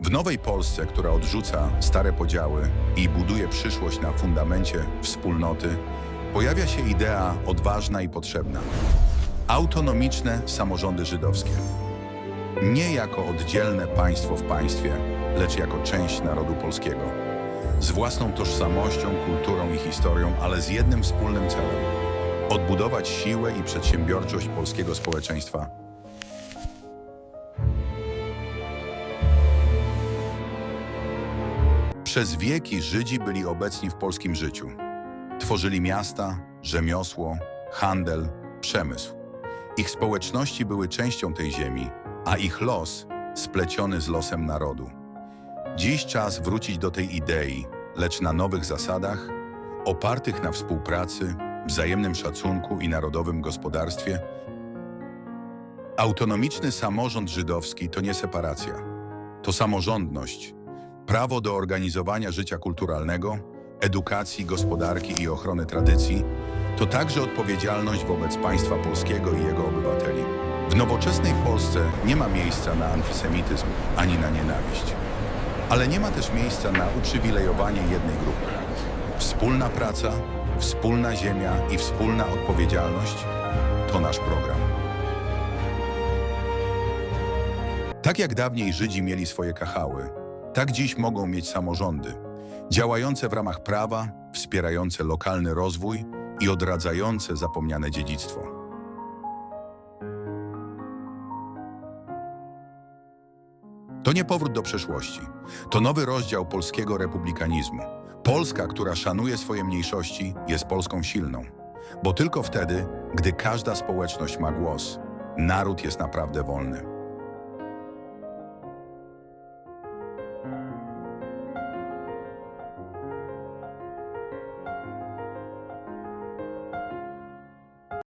W nowej Polsce, która odrzuca stare podziały i buduje przyszłość na fundamencie wspólnoty, pojawia się idea odważna i potrzebna. Autonomiczne samorządy żydowskie. Nie jako oddzielne państwo w państwie, lecz jako część narodu polskiego. Z własną tożsamością, kulturą i historią, ale z jednym wspólnym celem odbudować siłę i przedsiębiorczość polskiego społeczeństwa. Przez wieki Żydzi byli obecni w polskim życiu. Tworzyli miasta, rzemiosło, handel, przemysł. Ich społeczności były częścią tej ziemi, a ich los spleciony z losem narodu. Dziś czas wrócić do tej idei, lecz na nowych zasadach, opartych na współpracy, wzajemnym szacunku i narodowym gospodarstwie. Autonomiczny samorząd żydowski to nie separacja, to samorządność, prawo do organizowania życia kulturalnego, edukacji, gospodarki i ochrony tradycji, to także odpowiedzialność wobec państwa polskiego i jego obywateli. W nowoczesnej Polsce nie ma miejsca na antysemityzm ani na nienawiść. Ale nie ma też miejsca na uprzywilejowanie jednej grupy. Wspólna praca, wspólna ziemia i wspólna odpowiedzialność to nasz program. Tak jak dawniej Żydzi mieli swoje kachały, tak dziś mogą mieć samorządy, działające w ramach prawa, wspierające lokalny rozwój i odradzające zapomniane dziedzictwo. To nie powrót do przeszłości. To nowy rozdział polskiego republikanizmu. Polska, która szanuje swoje mniejszości, jest Polską silną. Bo tylko wtedy, gdy każda społeczność ma głos, naród jest naprawdę wolny.